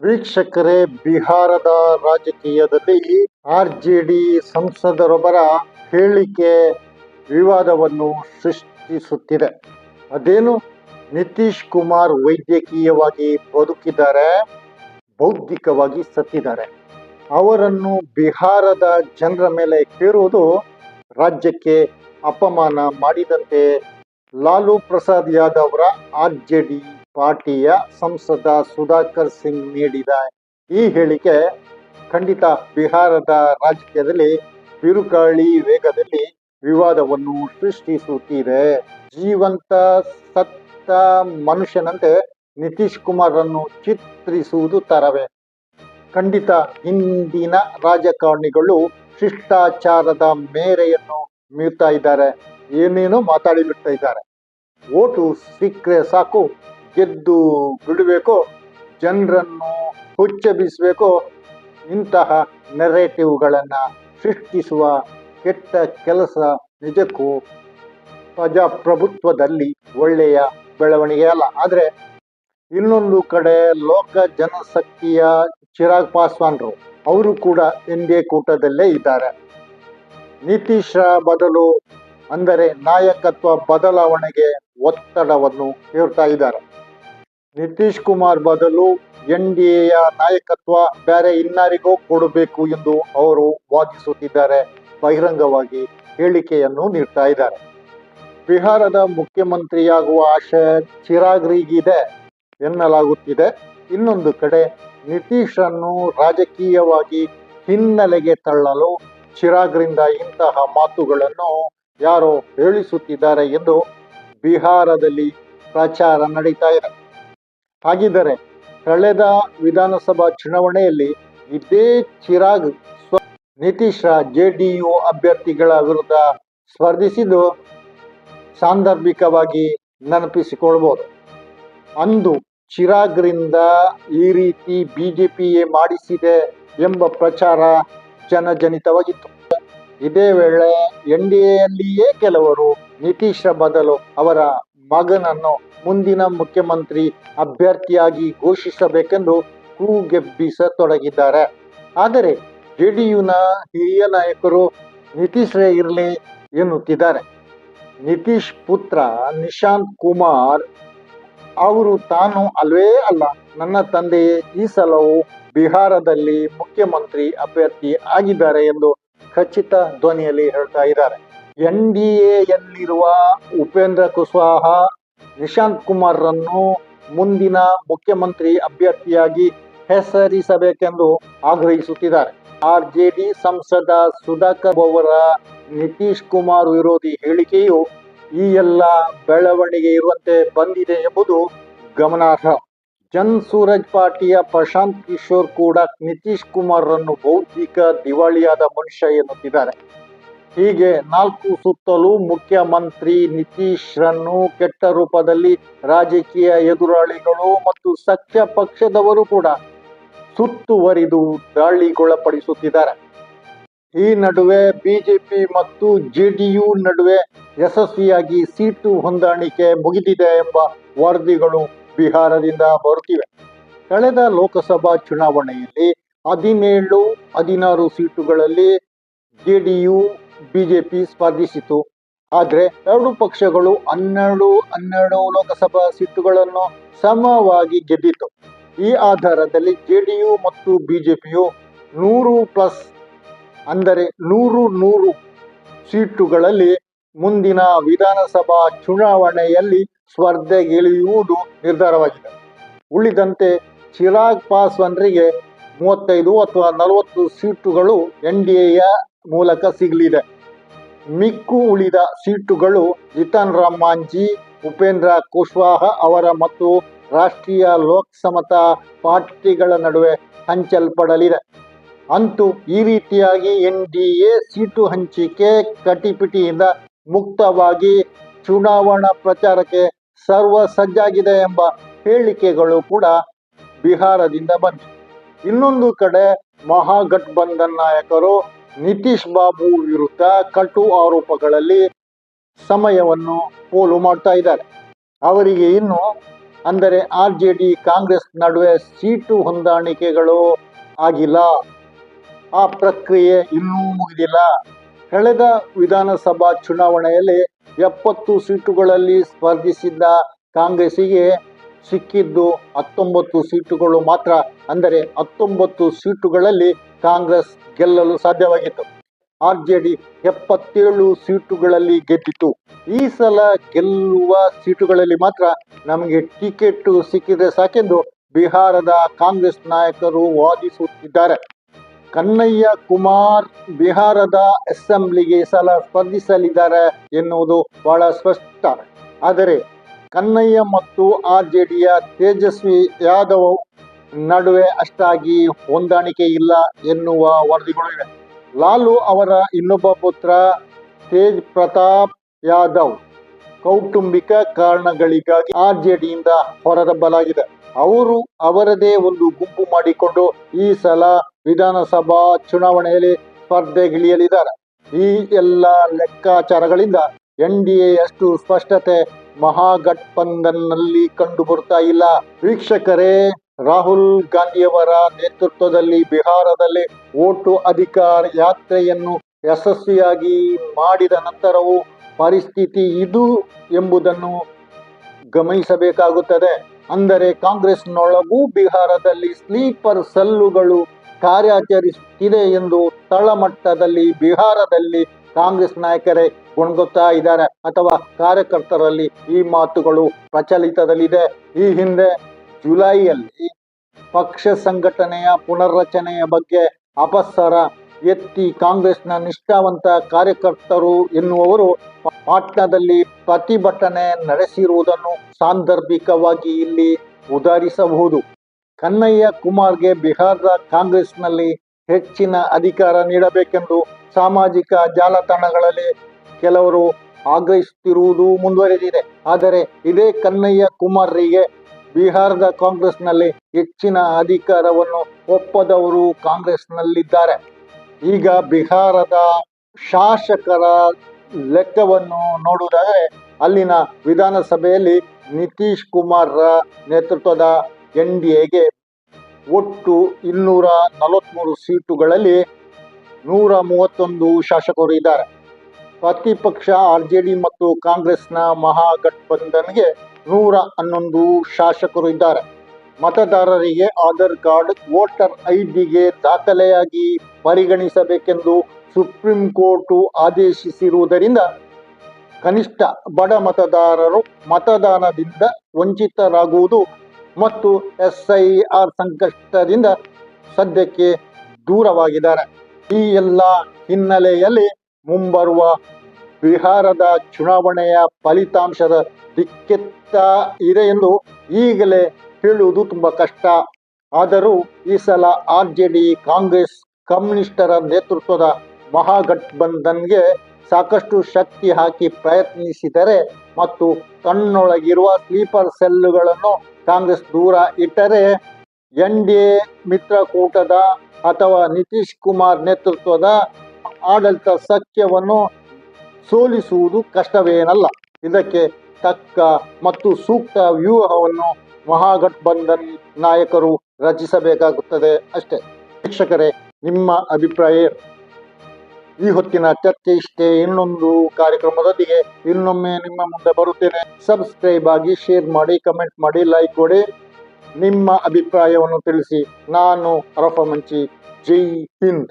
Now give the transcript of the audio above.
ವೀಕ್ಷಕರೇ, ಬಿಹಾರದ ರಾಜಕೀಯದಲ್ಲಿ ಆರ್ ಜೆ ಡಿ ಸಂಸದರೊಬ್ಬರ ಹೇಳಿಕೆ ವಿವಾದವನ್ನು ಸೃಷ್ಟಿಸುತ್ತಿದೆ. ಅದೇನು? ನಿತೀಶ್ ಕುಮಾರ್ ವೈದ್ಯಕೀಯವಾಗಿ ಬದುಕಿದ್ದಾರೆ, ಬೌದ್ಧಿಕವಾಗಿ ಸತ್ತಿದ್ದಾರೆ. ಅವರನ್ನು ಬಿಹಾರದ ಜನರ ಮೇಲೆ ಹೇರುವುದು ರಾಜ್ಯಕ್ಕೆ ಅಪಮಾನ ಮಾಡಿದಂತೆ ಲಾಲು ಪ್ರಸಾದ್ ಯಾದವ್ರ ಆರ್ ಜೆ ಡಿ ಪಾರ್ಟಿಯ ಸಂಸದ ಸುಧಾಕರ್ ಸಿಂಗ್ ನೀಡಿದ ಈ ಹೇಳಿಕೆ ಖಂಡಿತ ಬಿಹಾರದ ರಾಜಕೀಯದಲ್ಲಿ ಬಿರುಗಾಳಿ ವೇಗದಲ್ಲಿ ವಿವಾದವನ್ನು ಸೃಷ್ಟಿಸುತ್ತಿದೆ. ಜೀವಂತ ಸತ್ತ ಮನುಷ್ಯನಂತೆ ನಿತೀಶ್ ಕುಮಾರನ್ನು ಚಿತ್ರಿಸುವುದು ತರವೇ? ಖಂಡಿತ ಹಿಂದಿನ ರಾಜಕಾರಣಿಗಳು ಶಿಷ್ಟಾಚಾರದ ಮೇರೆಯನ್ನು ಮೀರ್ತಾ ಇದ್ದಾರೆ. ಏನೇನೋ ಮಾತಾಡಿ ಬಿಡ್ತಾ ಇದ್ದಾರೆ. ಓಟು ಸಿಕ್ಕರೆ ಸಾಕು. ಗೆದ್ದು ಬಿಡಬೇಕು, ಜನರನ್ನು ಹುಚ್ಚೆಬ್ಬಿಸಬೇಕು ಇಂತಹ ನೆರೇಟಿವ್ಗಳನ್ನು ಸೃಷ್ಟಿಸುವ ಕೆಟ್ಟ ಕೆಲಸ ನಿಜಕ್ಕೂ ಪ್ರಜಾಪ್ರಭುತ್ವದಲ್ಲಿ ಒಳ್ಳೆಯ ಬೆಳವಣಿಗೆ ಅಲ್ಲ. ಆದರೆ ಇನ್ನೊಂದು ಕಡೆ ಲೋಕ ಜನಶಕ್ತಿಯ ಚಿರಾಗ್ ಪಾಸ್ವಾನ್ರು, ಅವರು ಕೂಡ ಎನ್ ಡಿ ಎ ಕೂಟದಲ್ಲೇ ಇದ್ದಾರೆ. ನಿತೀಶ್ ಬದಲು ಅಂದರೆ ನಾಯಕತ್ವ ಬದಲಾವಣೆಗೆ ಒತ್ತಡವನ್ನು ಹೇರ್ತಾ ಇದ್ದಾರೆ. ನಿತೀಶ್ ಕುಮಾರ್ ಬದಲು ಎನ್ ಡಿ ಎಯ ನಾಯಕತ್ವ ಬೇರೆ ಇನ್ನಾರಿಗೂ ಕೊಡಬೇಕು ಎಂದು ಅವರು ವಾದಿಸುತ್ತಿದ್ದಾರೆ. ಬಹಿರಂಗವಾಗಿ ಹೇಳಿಕೆಯನ್ನು ನೀಡ್ತಾ ಇದ್ದಾರೆ. ಬಿಹಾರದ ಮುಖ್ಯಮಂತ್ರಿಯಾಗುವ ಆಶಯ ಚಿರಾಗ್ರಿಗಿದೆ ಎನ್ನಲಾಗುತ್ತಿದೆ. ಇನ್ನೊಂದು ಕಡೆ ನಿತೀಶನ್ನು ರಾಜಕೀಯವಾಗಿ ಹಿನ್ನೆಲೆಗೆ ತಳ್ಳಲು ಚಿರಾಗ್ರಿಂದ ಇಂತಹ ಮಾತುಗಳನ್ನು ಯಾರೋ ಹೇಳಿಸುತ್ತಿದ್ದಾರೆ ಎಂದು ಬಿಹಾರದಲ್ಲಿ ಪ್ರಚಾರ ನಡೀತಾ ಇದೆ. ಹಾಗಿದ್ದರೆ ಕಳೆದ ವಿಧಾನಸಭಾ ಚುನಾವಣೆಯಲ್ಲಿ ಇದೇ ಚಿರಾಗ್ ಸ್ವ ನಿತೀಶ್ ಜೆ ಡಿ ಯು ಅಭ್ಯರ್ಥಿಗಳ ವಿರುದ್ಧ ಸ್ಪರ್ಧಿಸಿದ್ದು ಸಾಂದರ್ಭಿಕವಾಗಿ ನೆನಪಿಸಿಕೊಳ್ಬೋದು. ಅಂದು ಚಿರಾಗ್ರಿಂದ ಈ ರೀತಿ ಬಿಜೆಪಿಯೇ ಮಾಡಿಸಿದೆ ಎಂಬ ಪ್ರಚಾರ ಜನಜನಿತವಾಗಿತ್ತು. ಇದೇ ವೇಳೆ ಎನ್ ಡಿ ಎಯಲ್ಲಿಯೇ ಕೆಲವರು ನಿತೀಶ್ರ ಬದಲು ಅವರ ಮಗನನ್ನು ಮುಂದಿನ ಮುಖ್ಯಮಂತ್ರಿ ಅಭ್ಯರ್ಥಿಯಾಗಿ ಘೋಷಿಸಬೇಕೆಂದು ಕೂಗೆಬ್ಬಿಸತೊಡಗಿದ್ದಾರೆ. ಆದರೆ ಜೆಡಿಯುನ ಹಿರಿಯ ನಾಯಕರು ನಿತೀಶ್ರೇ ಇರಲಿ ಎನ್ನುತ್ತಿದ್ದಾರೆ. ನಿತೀಶ್ ಪುತ್ರ ನಿಶಾಂತ್ ಕುಮಾರ್ ಅವರು ತಾನು ಅಲ್ವೇ ಅಲ್ಲ, ನನ್ನ ತಂದೆಯೇ ಈ ಸಲವು ಬಿಹಾರದಲ್ಲಿ ಮುಖ್ಯಮಂತ್ರಿ ಅಭ್ಯರ್ಥಿ ಆಗಿದ್ದಾರೆ ಎಂದು ಖಚಿತ ಧ್ವನಿಯಲ್ಲಿ ಹೇಳ್ತಾ ಇದ್ದಾರೆ. ಎನ್ ಡಿ ಎಯಲ್ಲಿರುವ ಉಪೇಂದ್ರ ಕುಶ್ವಾಹ ನಿಶಾಂತ್ ಕುಮಾರ್ರನ್ನು ಮುಂದಿನ ಮುಖ್ಯಮಂತ್ರಿ ಅಭ್ಯರ್ಥಿಯಾಗಿ ಹೆಸರಿಸಬೇಕೆಂದು ಆಗ್ರಹಿಸುತ್ತಿದ್ದಾರೆ. ಆರ್ ಜೆ ಡಿ ಸಂಸದ ಸುಧಾಕರ್ ಅವರ ನಿತೀಶ್ ಕುಮಾರ್ ವಿರೋಧಿ ಹೇಳಿಕೆಯು ಈ ಎಲ್ಲ ಬೆಳವಣಿಗೆ ಇರುವಂತೆ ಬಂದಿದೆ ಎಂಬುದು ಗಮನಾರ್ಹ. ಜನ್ ಸೂರಜ್ ಪಾರ್ಟಿಯ ಪ್ರಶಾಂತ್ ಕಿಶೋರ್ ಕೂಡ ನಿತೀಶ್ ಕುಮಾರ್ರನ್ನು ಬೌದ್ಧಿಕ ದಿವಾಳಿಯಾದ ಮನುಷ್ಯ ಎನ್ನುತ್ತಿದ್ದಾರೆ. ಹೀಗೆ ನಾಲ್ಕು ಸುತ್ತಲೂ ಮುಖ್ಯಮಂತ್ರಿ ನಿತೀಶ್ರನ್ನು ಕೆಟ್ಟ ರೂಪದಲ್ಲಿ ರಾಜಕೀಯ ಎದುರಾಳಿಗಳು ಮತ್ತು ಸಖ್ಯ ಪಕ್ಷದವರು ಕೂಡ ಸುತ್ತುವರಿದು ದಾಳಿಗೊಳಪಡಿಸುತ್ತಿದ್ದಾರೆ. ಈ ನಡುವೆ ಬಿಜೆಪಿ ಮತ್ತು ಜೆಡಿಯು ನಡುವೆ ಯಶಸ್ವಿಯಾಗಿ ಸೀಟು ಹೊಂದಾಣಿಕೆ ಮುಗಿದಿದೆ ಎಂಬ ವರದಿಗಳು ಬಿಹಾರದಿಂದ ಬರುತ್ತಿವೆ. ಕಳೆದ ಲೋಕಸಭಾ ಚುನಾವಣೆಯಲ್ಲಿ ಹದಿನೇಳು, ಹದಿನಾರು ಸೀಟುಗಳಲ್ಲಿ ಜೆಡಿಯು ಬಿಜೆಪಿ ಸ್ಪರ್ಧಿಸಿತು. ಆದರೆ ಎರಡು ಪಕ್ಷಗಳು ಹನ್ನೆರಡು ಹನ್ನೆರಡು ಲೋಕಸಭಾ ಸೀಟುಗಳನ್ನು ಸಮವಾಗಿ ಗೆದ್ದಿತು ಈ ಆಧಾರದಲ್ಲಿ ಜೆಡಿಯು ಮತ್ತು ಬಿಜೆಪಿಯು ನೂರು ಪ್ಲಸ್, ಅಂದರೆ ನೂರು ನೂರು ಸೀಟುಗಳಲ್ಲಿ ಮುಂದಿನ ವಿಧಾನಸಭಾ ಚುನಾವಣೆಯಲ್ಲಿ ಸ್ಪರ್ಧೆಗಿಳಿಯುವುದು ನಿರ್ಧಾರವಾಗಿದೆ. ಉಳಿದಂತೆ ಚಿರಾಗ್ ಪಾಸ್ವಾನ್ರಿಗೆ ಮೂವತ್ತೈದು ಅಥವಾ ನಲವತ್ತು ಸೀಟುಗಳು ಎನ್ ಡಿ ಎಯ ಮೂಲಕ ಸಿಗಲಿದೆ. ಮಿಕ್ಕು ಉಳಿದ ಸೀಟುಗಳು ಜಿತನ್ ರಾಮ್ ಮಾಂಜಿ ಉಪೇಂದ್ರ ಕುಶ್ವಾಹ ಅವರ ಮತ್ತು ರಾಷ್ಟ್ರೀಯ ಲೋಕ್ ಸಮತಾ ಪಾರ್ಟಿಗಳ ನಡುವೆ ಹಂಚಲ್ಪಡಲಿದೆ. ಅಂತೂ ಈ ರೀತಿಯಾಗಿ ಎನ್ ಡಿ ಎ ಸೀಟು ಹಂಚಿಕೆ ಕಟಿಪಿಟಿಯಿಂದ ಮುಕ್ತವಾಗಿ ಚುನಾವಣಾ ಪ್ರಚಾರಕ್ಕೆ ಸರ್ವ ಸಜ್ಜಾಗಿದೆ ಎಂಬ ಹೇಳಿಕೆಗಳು ಕೂಡ ಬಿಹಾರದಿಂದ ಬಂದಿವೆ. ಇನ್ನೊಂದು ಕಡೆ ಮಹಾಗಠಬಂಧನ್ ನಾಯಕರು ನಿತೀಶ್ ಬಾಬು ವಿರುದ್ಧ ಕಟು ಆರೋಪಗಳಲ್ಲಿ ಸಮಯವನ್ನು ಪೋಲು ಮಾಡ್ತಾ ಇದ್ದಾರೆ. ಅವರಿಗೆ ಇನ್ನು ಅಂದರೆ ಆರ್ ಜೆ ಡಿ ಕಾಂಗ್ರೆಸ್ ನಡುವೆ ಸೀಟು ಹೊಂದಾಣಿಕೆಗಳು ಆಗಿಲ್ಲ. ಆ ಪ್ರಕ್ರಿಯೆ ಇನ್ನೂ ಮುಗಿದಿಲ್ಲ. ಕಳೆದ ವಿಧಾನಸಭಾ ಚುನಾವಣೆಯಲ್ಲಿ ಎಪ್ಪತ್ತು ಸೀಟುಗಳಲ್ಲಿ ಸ್ಪರ್ಧಿಸಿದ್ದ ಕಾಂಗ್ರೆಸ್ಸಿಗೆ ಸಿಕ್ಕಿದ್ದು ಹತ್ತೊಂಬತ್ತು ಸೀಟುಗಳು ಮಾತ್ರ. ಅಂದರೆ ಹತ್ತೊಂಬತ್ತು ಸೀಟುಗಳಲ್ಲಿ ಕಾಂಗ್ರೆಸ್ ಗೆಲ್ಲಲು ಸಾಧ್ಯವಾಗಿತ್ತು. ಆರ್ ಜೆ ಡಿ ಎಪ್ಪತ್ತೇಳು ಸೀಟುಗಳಲ್ಲಿ ಗೆದ್ದಿತು ಈ ಸಲ ಗೆಲ್ಲುವ ಸೀಟುಗಳಲ್ಲಿ ಮಾತ್ರ ನಮಗೆ ಟಿಕೆಟ್ ಸಿಕ್ಕಿದ್ರೆ ಸಾಕೆಂದು ಬಿಹಾರದ ಕಾಂಗ್ರೆಸ್ ನಾಯಕರು ವಾದಿಸುತ್ತಿದ್ದಾರೆ. ಕನ್ನಯ್ಯ ಕುಮಾರ್ ಬಿಹಾರದ ಅಸೆಂಬ್ಲಿಗೆ ಸಲ ಸ್ಪರ್ಧಿಸಲಿದ್ದಾರೆ ಎನ್ನುವುದು ಬಹಳ ಸ್ಪಷ್ಟ. ಆದರೆ ಕನ್ನಯ್ಯ ಮತ್ತು ಆರ್ ಜೆ ಡಿಯ ತೇಜಸ್ವಿ ಯಾದವ್ ನಡುವೆ ಅಷ್ಟಾಗಿ ಹೊಂದಾಣಿಕೆ ಇಲ್ಲ ಎನ್ನುವ ವರದಿಗಳು ಇವೆ. ಲಾಲು ಅವರ ಇನ್ನೊಬ್ಬ ಪುತ್ರ ತೇಜ್ ಪ್ರತಾಪ್ ಯಾದವ್ ಕೌಟುಂಬಿಕ ಕಾರಣಗಳಿಗಾಗಿ ಆರ್ ಜೆ ಡಿಯಿಂದ ಹೊರದಬ್ಬಲಾಗಿದೆ ಅವರು ಅವರದೇ ಒಂದು ಗುಂಪು ಮಾಡಿಕೊಂಡು ಈ ಸಲ ವಿಧಾನಸಭಾ ಚುನಾವಣೆಯಲ್ಲಿ ಸ್ಪರ್ಧೆಗಿಳಿಯಲಿದ್ದಾರೆ. ಈ ಎಲ್ಲ ಲೆಕ್ಕಾಚಾರಗಳಿಂದ ಎನ್ ಡಿ ಎಷ್ಟು ಸ್ಪಷ್ಟತೆ ಮಹಾಗಠಬಂಧನ್ನಲ್ಲಿ ಕಂಡು ಬರ್ತಾ ಇಲ್ಲ. ವೀಕ್ಷಕರೇ, ರಾಹುಲ್ ಗಾಂಧಿಯವರ ನೇತೃತ್ವದಲ್ಲಿ ಬಿಹಾರದಲ್ಲಿ ಓಟು ಅಧಿಕಾರ ಯಾತ್ರೆಯನ್ನು ಯಶಸ್ವಿಯಾಗಿ ಮಾಡಿದ ನಂತರವೂ ಪರಿಸ್ಥಿತಿ ಇದು ಎಂಬುದನ್ನು ಗಮನಿಸಬೇಕಾಗುತ್ತದೆ. ಅಂದರೆ ಕಾಂಗ್ರೆಸ್ನೊಳಗೂ ಬಿಹಾರದಲ್ಲಿ ಸ್ಲೀಪರ್ ಸೆಲ್ಲುಗಳು ಕಾರ್ಯಾಚರಿಸುತ್ತಿದೆ ಎಂದು ತಳಮಟ್ಟದಲ್ಲಿ ಬಿಹಾರದಲ್ಲಿ ಕಾಂಗ್ರೆಸ್ ನಾಯಕರೇ ಗುಣಗುತ್ತಾ ಇದ್ದಾರೆ ಅಥವಾ ಕಾರ್ಯಕರ್ತರಲ್ಲಿ ಈ ಮಾತುಗಳು ಪ್ರಚಲಿತದಲ್ಲಿದೆ. ಈ ಹಿಂದೆ ಜುಲೈಯಲ್ಲಿ ಪಕ್ಷ ಸಂಘಟನೆಯ ಪುನರ್ರಚನೆಯ ಬಗ್ಗೆ ಅಪಸ್ವರ ಎತ್ತಿ ಕಾಂಗ್ರೆಸ್ನ ನಿಷ್ಠಾವಂತ ಕಾರ್ಯಕರ್ತರು ಎನ್ನುವವರು ಪಾಟ್ನಾದಲ್ಲಿ ಪ್ರತಿಭಟನೆ ನಡೆಸಿರುವುದನ್ನು ಸಾಂದರ್ಭಿಕವಾಗಿ ಇಲ್ಲಿ ಉದಾಹರಿಸಬಹುದು. ಕನ್ನಯ್ಯ ಕುಮಾರ್ಗೆ ಬಿಹಾರದ ಕಾಂಗ್ರೆಸ್ನಲ್ಲಿ ಹೆಚ್ಚಿನ ಅಧಿಕಾರ ನೀಡಬೇಕೆಂದು ಸಾಮಾಜಿಕ ಜಾಲತಾಣಗಳಲ್ಲಿ ಕೆಲವರು ಆಗ್ರಹಿಸುತ್ತಿರುವುದು ಮುಂದುವರೆದಿದೆ. ಆದರೆ ಇದೇ ಕನ್ನಯ್ಯ ಕುಮಾರ್ರಿಗೆ ಬಿಹಾರದ ಕಾಂಗ್ರೆಸ್ನಲ್ಲಿ ಹೆಚ್ಚಿನ ಅಧಿಕಾರವನ್ನು ಒಪ್ಪದವರು ಕಾಂಗ್ರೆಸ್ನಲ್ಲಿದ್ದಾರೆ. ಈಗ ಬಿಹಾರದ ಶಾಸಕರ ಲೆಕ್ಕವನ್ನು ನೋಡುವುದಾದರೆ, ಅಲ್ಲಿನ ವಿಧಾನಸಭೆಯಲ್ಲಿ ನಿತೀಶ್ ಕುಮಾರ್ರ ನೇತೃತ್ವದ ಎನ್ ಡಿ ಎಗೆ ಒಟ್ಟು ಇನ್ನೂರ ನಲವತ್ತ್ಮೂರು ಸೀಟುಗಳಲ್ಲಿ ನೂರ ಮೂವತ್ತೊಂದು ಶಾಸಕರು ಇದ್ದಾರೆ. ಪ್ರತಿಪಕ್ಷ ಆರ್ ಜೆ ಡಿ ಮತ್ತು ಕಾಂಗ್ರೆಸ್ನ ಮಹಾಗಠಬಂಧನ್ಗೆ ನೂರ ಹನ್ನೊಂದು ಶಾಸಕರು ಇದ್ದಾರೆ. ಮತದಾರರಿಗೆ ಆಧಾರ್ ಕಾರ್ಡ್, ವೋಟರ್ ಐ ಡಿಗೆ ದಾಖಲೆಯಾಗಿ ಪರಿಗಣಿಸಬೇಕೆಂದು ಸುಪ್ರೀಂ ಕೋರ್ಟು ಆದೇಶಿಸಿರುವುದರಿಂದ ಕನಿಷ್ಠ ಬಡ ಮತದಾರರು ಮತದಾನದಿಂದ ವಂಚಿತರಾಗುವುದು ಮತ್ತು ಎಸ್ ಐ ಆರ್ ಸಂಕಷ್ಟದಿಂದ ಸದ್ಯಕ್ಕೆ ದೂರವಾಗಿದ್ದಾರೆ. ಈ ಎಲ್ಲ ಹಿನ್ನೆಲೆಯಲ್ಲಿ ಮುಂಬರುವ ಬಿಹಾರದ ಚುನಾವಣೆಯ ಫಲಿತಾಂಶದ ದಿಕ್ಕೆತ್ತ ಇದೆ ಎಂದು ಈಗಲೇ ಹೇಳುವುದು ತುಂಬ ಕಷ್ಟ. ಆದರೂ ಈ ಸಲ ಆರ್ ಜೆ ಡಿ, ಕಾಂಗ್ರೆಸ್, ಕಮ್ಯುನಿಸ್ಟರ ನೇತೃತ್ವದ ಮಹಾಗಠಬಂಧನ್ಗೆ ಸಾಕಷ್ಟು ಶಕ್ತಿ ಹಾಕಿ ಪ್ರಯತ್ನಿಸಿದರೆ ಮತ್ತು ತನ್ನೊಳಗಿರುವ ಸ್ಲೀಪರ್ ಸೆಲ್ಲುಗಳನ್ನು ಕಾಂಗ್ರೆಸ್ ದೂರ ಇಟ್ಟರೆ ಎನ್ ಡಿ ಎ ಮಿತ್ರಕೂಟದ ಅಥವಾ ನಿತೀಶ್ ಕುಮಾರ್ ನೇತೃತ್ವದ ಆಡಳಿತ ಸಖ್ಯವನ್ನು ಸೋಲಿಸುವುದು ಕಷ್ಟವೇನಲ್ಲ. ಇದಕ್ಕೆ ತಕ್ಕ ಮತ್ತು ಸೂಕ್ತ ವ್ಯೂಹವನ್ನು ಮಹಾಗಠಬಂಧನ್ ನಾಯಕರು ರಚಿಸಬೇಕಾಗುತ್ತದೆ ಅಷ್ಟೇ. ಶಿಕ್ಷಕರೇ ನಿಮ್ಮ ಅಭಿಪ್ರಾಯ? ಈ ಹೊತ್ತಿನ ಚರ್ಚೆ ಇಷ್ಟೇ. ಇನ್ನೊಂದು ಕಾರ್ಯಕ್ರಮದೊಂದಿಗೆ ಇನ್ನೊಮ್ಮೆ ನಿಮ್ಮ ಮುಂದೆ ಬರುತ್ತೇನೆ. ಸಬ್ಸ್ಕ್ರೈಬ್ ಆಗಿ ಶೇರ್ ಮಾಡಿ ಕಮೆಂಟ್ ಮಾಡಿ ಲೈಕ್ ಕೊಡಿ. ನಿಮ್ಮ ಅಭಿಪ್ರಾಯವನ್ನು ತಿಳಿಸಿ. ನಾನು ಅರಫ ಮಂಚಿ ಜೈ ಹಿಂದ್.